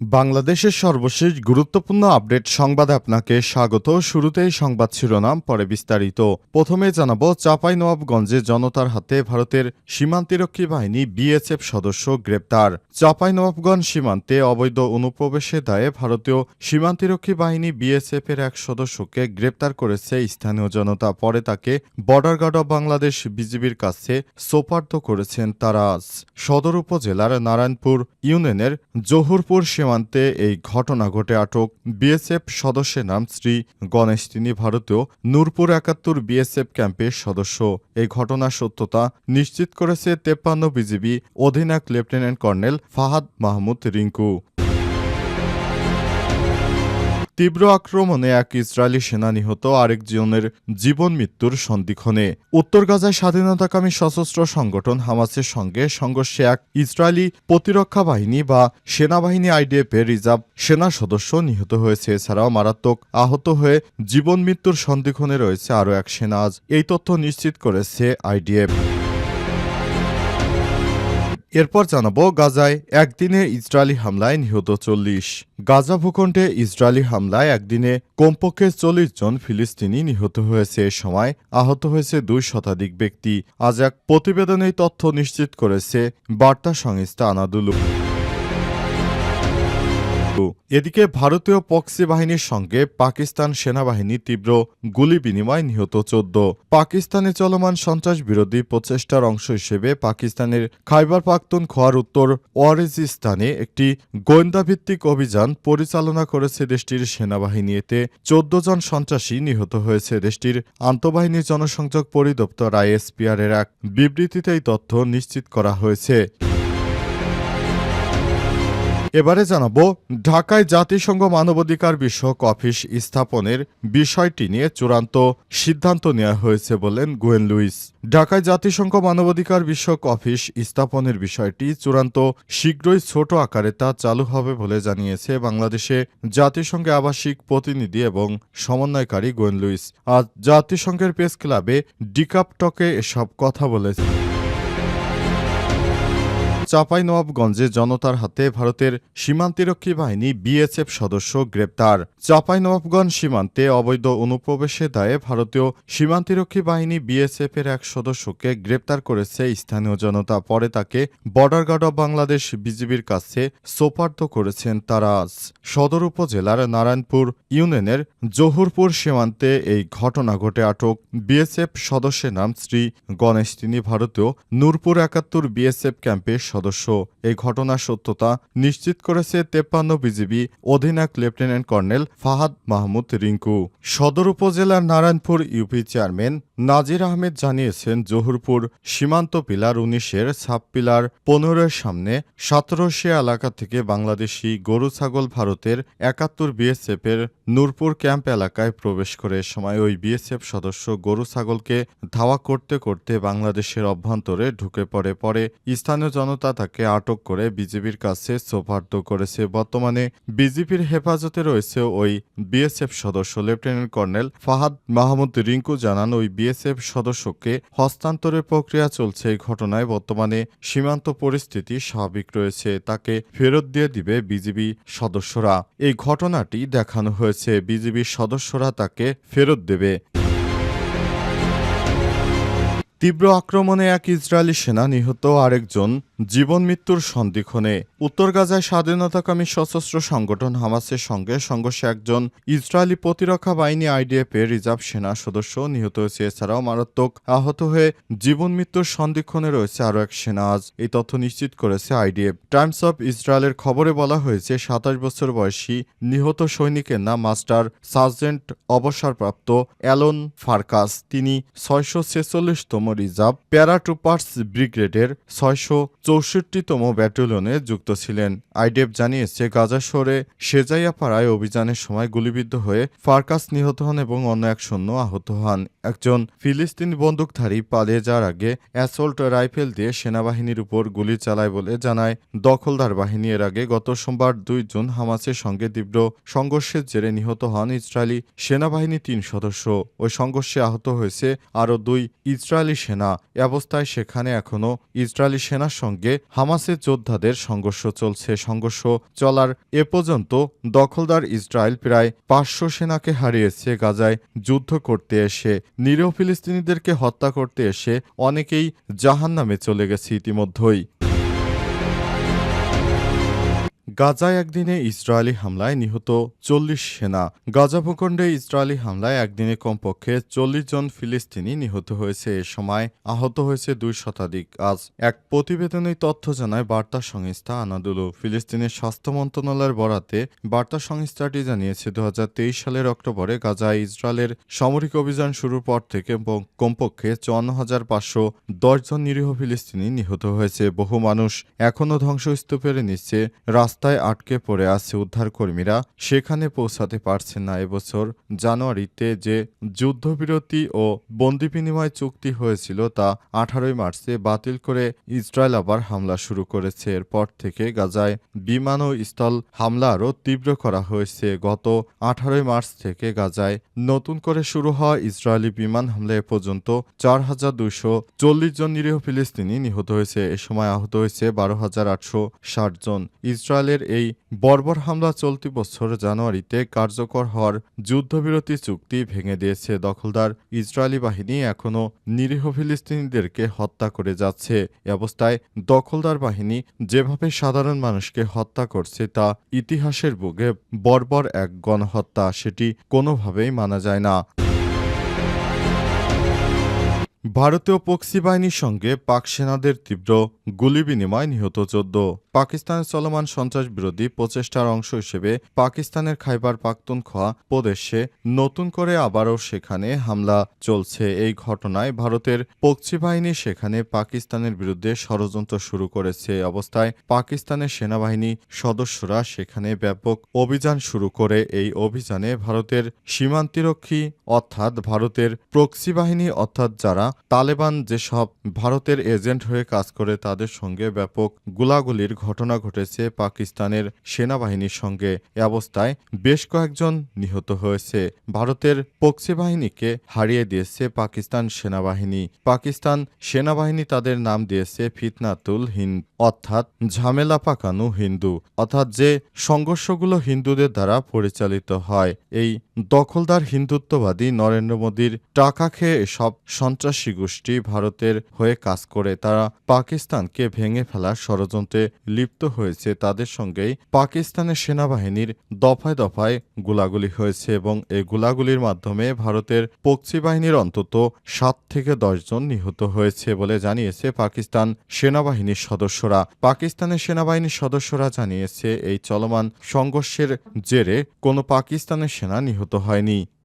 বাংলাদেশের সর্বশেষ গুরুত্বপূর্ণ আপডেট সংবাদে আপনাকে স্বাগত। শুরুতেই সংবাদ শিরোনাম, পরে বিস্তারিত। প্রথমে জানাব চাপাই নবাবগঞ্জে জনতার হাতে ভারতের সীমান্তিরক্ষী বাহিনী বিএসএফ সদস্য গ্রেপ্তার। চাপাই নবাবগঞ্জ সীমান্তে অবৈধ অনুপ্রবেশের দায়ে ভারতীয় সীমান্তিরক্ষী বাহিনী বিএসএফ এর এক সদস্যকে গ্রেপ্তার করেছে স্থানীয় জনতা। পরে তাকে বর্ডার গার্ড অব বাংলাদেশ বিজিবির কাছে সোপার্দ করেছেন তারা আজ। সদর উপজেলার নারায়ণপুর ইউনিয়নের জহুরপুর সীমান্তে এই ঘটনা ঘটে আটক বিএসএফ সদস্যের নাম শ্রী গণেশ। তিনি ভারতীয় নূরপুর একাত্তর বিএসএফ ক্যাম্পের সদস্য। এই ঘটনার সত্যতা নিশ্চিত করেছে তেপ্পান্ন বিজিবি অধিনায়ক লেফটেন্যান্ট কর্নেল ফাহাদ মাহমুদ রিঙ্কু। তীব্র আক্রমণে এক ইসরায়েলি সেনা নিহত আরেক আরেকজনের জীবন মৃত্যুর সন্ধিক্ষণে উত্তর গাজায় স্বাধীনতাকামী সশস্ত্র সংগঠন হামাসের সঙ্গে সংঘর্ষে এক ইসরায়েলি প্রতিরক্ষা বাহিনী বা সেনাবাহিনী আইডিএফ এর রিজার্ভ সেনা সদস্য নিহত হয়েছে। এছাড়াও মারাত্মক আহত হয়ে জীবন মৃত্যুর সন্ধিক্ষণে রয়েছে আরও এক সেনা। আজ এই তথ্য নিশ্চিত করেছে আইডিএফ। এরপর জানাব গাজায় একদিনে ইসরায়েলি হামলায় নিহত চল্লিশ। গাজা ভূখণ্ডে ইসরায়েলি হামলায় একদিনে কমপক্ষে চল্লিশ জন ফিলিস্তিনি নিহত হয়েছে। এ সময় আহত হয়েছে দুই শতাধিক ব্যক্তি। আজ এক প্রতিবেদনে তথ্য নিশ্চিত করেছে বার্তা সংস্থা আনাদুলু এদিকে ভারতীয় পক্সি বাহিনীর সঙ্গে পাকিস্তান সেনাবাহিনী তীব্র গুলি বিনিময়, নিহত চোদ্দ। পাকিস্তানে চলমান সন্ত্রাস বিরোধী প্রচেষ্টার অংশ হিসেবে পাকিস্তানের খাইবার পাখতুন খোয়ার উত্তর ওয়ারেজিস্তানে একটি গোয়েন্দাভিত্তিক অভিযান পরিচালনা করেছে দেশটির সেনাবাহিনী। এতে চোদ্দ জন সন্ত্রাসী নিহত হয়েছে দেশটির আন্তঃবাহিনী জনসংযোগ পরিদপ্তর আইএসপিআর এর এক বিবৃতিতে এই তথ্য নিশ্চিত করা হয়েছে। এবারে জানাব, ঢাকায় জাতিসংঘ মানবাধিকার বিষয়ক অফিস স্থাপনের বিষয়টি নিয়ে চূড়ান্ত সিদ্ধান্ত নেওয়া হয়েছে বলেন গোয়েন লুইস। ঢাকায় জাতিসংঘ মানবাধিকার বিষয়ক অফিস স্থাপনের বিষয়টি চূড়ান্ত শীঘ্রই ছোট আকারে তা চালু হবে বলে জানিয়েছে বাংলাদেশে জাতিসংঘে আবাসিক প্রতিনিধি এবং সমন্বয়কারী গোয়েন লুইস। আজ জাতিসংঘের প্রেস ক্লাবে ডিকাপটকে এসব কথা বলেছে। চাপাই নবাবগঞ্জে জনতার হাতে ভারতের সীমান্তিরক্ষী বাহিনী বিএসএফ সদস্য গ্রেপ্তার। চাপাই নবাবগঞ্জ সীমান্তে অবৈধ অনুপ্রবেশের দায়ে ভারতীয় সীমান্তিরক্ষী বাহিনী বিএসএফ এর এক সদস্যকে গ্রেপ্তার করেছে স্থানীয় জনতা। পরে তাকে বর্ডার গার্ড অব বাংলাদেশ বিজিবির কাছে সোপার্দ করেছেন তারা। সদর উপজেলার নারায়ণপুর ইউনিয়নের জহুরপুর সীমান্তে এই ঘটনা ঘটে আটক। বিএসএফ সদস্যের নাম শ্রী গণেশ। তিনি ভারতীয় নূরপুর একাত্তর বিএসএফ ক্যাম্পের সদস্য। এই ঘটনার সত্যতা নিশ্চিত করেছে তেপ্পান্ন বিজিবি অধিনায়ক লেফটেন্যান্ট কর্নেল ফাহাদ মাহমুদ রিঙ্কু। সদর উপজেলার নারায়ণপুর ইউপি চেয়ারম্যান নাজির আহমেদ জানিয়েছেন, জহুরপুর সীমান্ত পিলার উনিশের সাব পিলার পনেরোর সামনে সতেরোশি এলাকা থেকে বাংলাদেশি গরু ছাগল ভারতের একাত্তর বিএসএফ এর নূরপুর ক্যাম্প এলাকায় প্রবেশ করে সময় ওই বিএসএফ সদস্য গরু ছাগলকে ধাওয়া করতে করতে বাংলাদেশের অভ্যন্তরে ঢুকে পড়ে। পরে স্থানীয় জনতা তাকে আটক করে বিজেপির কাছে সোপার্দ করেছে। বর্তমানে বিজেপির হেফাজতে রয়েছে ওই বিএসএফ সদস্য লেফটেন্যান্ট কর্নেল ফাহাদ মাহমুদ রিঙ্কু। জানান, ওই বিএসএফ সদস্যকে হস্তান্তরের প্রক্রিয়া চলছে এই ঘটনায় বর্তমানে সীমান্ত পরিস্থিতি স্বাভাবিক রয়েছে, তাকে ফেরত দিয়ে দিবে বিজিবি সদস্যরা। এই ঘটনাটি দেখানো হয়েছে বিজিবির সদস্যরা তাকে ফেরত দেবে। তীব্র আক্রমণে এক ইসরায়েলি সেনা নিহত আরেকজন জীবন মৃত্যুর সন্ধিক্ষণে উত্তর গাজায় স্বাধীনতাকামী সশস্ত্র সংগঠন হামাসের সঙ্গে সংঘর্ষে একজন ইসরায়েলি প্রতিরক্ষা বাহিনী আইডিএফ এর রিজার্ভ সেনা সদস্য নিহত হয়েছে। এছাড়াও মারাত্মক আহত হয়ে জীবন মৃত্যুর সন্ধিক্ষণে রয়েছে আরও এক সেনা। আজ এই তথ্য নিশ্চিত করেছে আইডিএফ। টাইমস অব ইসরায়েলের খবরে বলা হয়েছে, সাতাশ বছর বয়সী নিহত সৈনিকের নাম মাস্টার সার্জেন্ট অবসরপ্রাপ্ত অ্যালন ফারকাস। তিনি ছয়শো ছেচল্লিশতম রিজার্ভ প্যারাট্রুপার্স ব্রিগেডের ছয়শো চৌষট্টিতম ব্যাটালিয়নে যুক্ত ছিলেন। আইডেফ জানিয়েছে, গাজা শহরে সেজাইয়া পাড়ায় অভিযানের সময় গুলিবিদ্ধ হয়ে ফারকাস নিহত হন এবং অন্য এক সৈন্য আহত হন। একজন ফিলিস্তিনি বন্দুকধারী পালিয়ে যাওয়ার আগে অ্যাসল্ট রাইফেল দিয়ে সেনাবাহিনীর উপর গুলি চালায় বলে জানায়। দখলদার বাহিনী এর আগে গত সোমবার দুই জুন হামাসের সঙ্গে তীব্র সংঘর্ষের জেরে নিহত হন ইসরায়েলি সেনাবাহিনী তিন সদস্য। ওই সংঘর্ষে আহত হয়েছে আরও দুই ইসরায়েলি সেনা। অবস্থায় সেখানে এখনও ইসরায়েলি সেনার সঙ্গে হামাসের যোদ্ধাদের সংঘর্ষ চলছে। সংঘর্ষ চলার এ পর্যন্ত দখলদার ইসরায়েল প্রায় পাঁচশো সেনাকে হারিয়েছে গাজায় যুদ্ধ করতে এসে। নিরীহ ফিলিস্তিনিদেরকে হত্যা করতে এসে অনেকেই জাহান নামে চলে গেছে ইতিমধ্যেই। গাজায় একদিনে ইসরায়েলি হামলায় নিহত চল্লিশ সেনা। গাজা ভূখণ্ডে ইসরায়েলি হামলায় একদিনে কমপক্ষে চল্লিশ জন ফিলিস্তিনি নিহত হয়েছে। এ সময় আহত হয়েছে দুই শতাধিক। আজ এক প্রতিবেদনে তথ্য জানায় বার্তা সংস্থা আনাদুলু। ফিলিস্তিনের স্বাস্থ্য মন্ত্রণালয়ের বরাতে বার্তা সংস্থাটি জানিয়েছে দু হাজার তেইশ সালের অক্টোবরে গাজায় ইসরায়েলের সামরিক অভিযান শুরুর পর থেকে কমপক্ষে চুয়ান্ন হাজার পাঁচশো দশ জন নিরীহ ফিলিস্তিনি নিহত হয়েছে। বহু মানুষ এখনও ধ্বংসস্তূপের নিচে রাস্তায় আটকে পড়ে আছে উদ্ধারকর্মীরা, সেখানে পৌঁছাতে পারছেন না এবছর। জানুয়ারিতে যে যুদ্ধবিরতি ও বন্দি বিনিময় চুক্তি হয়েছিল তা আঠারোই মার্চে বাতিল করে ইসরায়েল আবার হামলা শুরু করেছে। এরপর থেকে গাজায় বিমান ও স্থল হামলা আরও তীব্র করা হয়েছে। গত আঠারোই মার্চ থেকে গাজায় নতুন করে শুরু হওয়া ইসরায়েলি বিমান হামলা এ পর্যন্ত চার হাজার দুইশো চল্লিশ জন নিরীহ ফিলিস্তিনি নিহত হয়েছে। এ সময় আহত হয়েছে বারো হাজার আটশো ষাট জন। ইসরায়েলের এই বর্বর হামলা চলতি বছর জানুয়ারিতে কার্যকর হওয়ার যুদ্ধবিরতি চুক্তি ভেঙে দিয়েছে। দখলদার ইসরায়েলি বাহিনী এখনও নিরীহ ফিলিস্তিনিদেরকে হত্যা করে যাচ্ছে। এ অবস্থায় দখলদার বাহিনী যেভাবে সাধারণ মানুষকে হত্যা করছে তা ইতিহাসের বুকে বর্বর এক গণহত্যা, সেটি কোনোভাবেই মানা যায় না। ভারতীয় পক্সি বাহিনীর সঙ্গে পাক সেনাদের তীব্র গুলি বিনিময় নিহত চোদ্দ। পাকিস্তানের চলমান সন্ত্রাস বিরোধী প্রচেষ্টার অংশ হিসেবে পাকিস্তানের খাইবার পাখতুনখোয়া প্রদেশে নতুন করে আবারও সেখানে হামলা চলছে। এই ঘটনায় ভারতের পক্সি বাহিনী সেখানে পাকিস্তানের বিরুদ্ধে ষড়যন্ত্র শুরু করেছে। অবস্থায় পাকিস্তানের সেনাবাহিনী সদস্যরা সেখানে ব্যাপক অভিযান শুরু করে। এই অভিযানে ভারতের সীমান্তিরক্ষী অর্থাৎ ভারতের প্রক্সি বাহিনী অর্থাৎ যারা তালেবান যেসব ভারতের এজেন্ট হয়ে কাজ করে তাদের সঙ্গে ব্যাপক গোলাগুলির ঘটনা ঘটেছে পাকিস্তানের সেনাবাহিনীর সঙ্গে। এ অবস্থায় বেশ কয়েকজন নিহত হয়েছে। ভারতের পক্সি বাহিনীকে হারিয়ে দিয়েছে পাকিস্তান সেনাবাহিনী। পাকিস্তান সেনাবাহিনী তাদের নাম দিয়েছে ফিতনাতুল হিন্দ, অর্থাৎ ঝামেলা পাকানো হিন্দু, অর্থাৎ যে সংঘর্ষগুলো হিন্দুদের দ্বারা পরিচালিত হয়। এই দখলদার হিন্দুত্ববাদী নরেন্দ্র মোদীর টাকা খেয়ে এসব সন্ত্রাসী গোষ্ঠী ভারতের হয়ে কাজ করে, তারা পাকিস্তানকে ভেঙে ফেলার ষড়যন্ত্রে লিপ্ত হয়েছে। তাদের সঙ্গেই পাকিস্তানের সেনাবাহিনীর দফায় দফায় গোলাগুলি হয়েছে এবং এই গোলাগুলির মাধ্যমে ভারতের পক্ষী বাহিনীর অন্তত সাত থেকে দশজন নিহত হয়েছে বলে জানিয়েছে পাকিস্তান সেনাবাহিনীর সদস্যরা। পাকিস্তানের সেনাবাহিনীর সদস্যরা জানিয়েছে, এই চলমান সংঘর্ষের জেরে কোনো পাকিস্তানের সেনা নিহত হয়নি।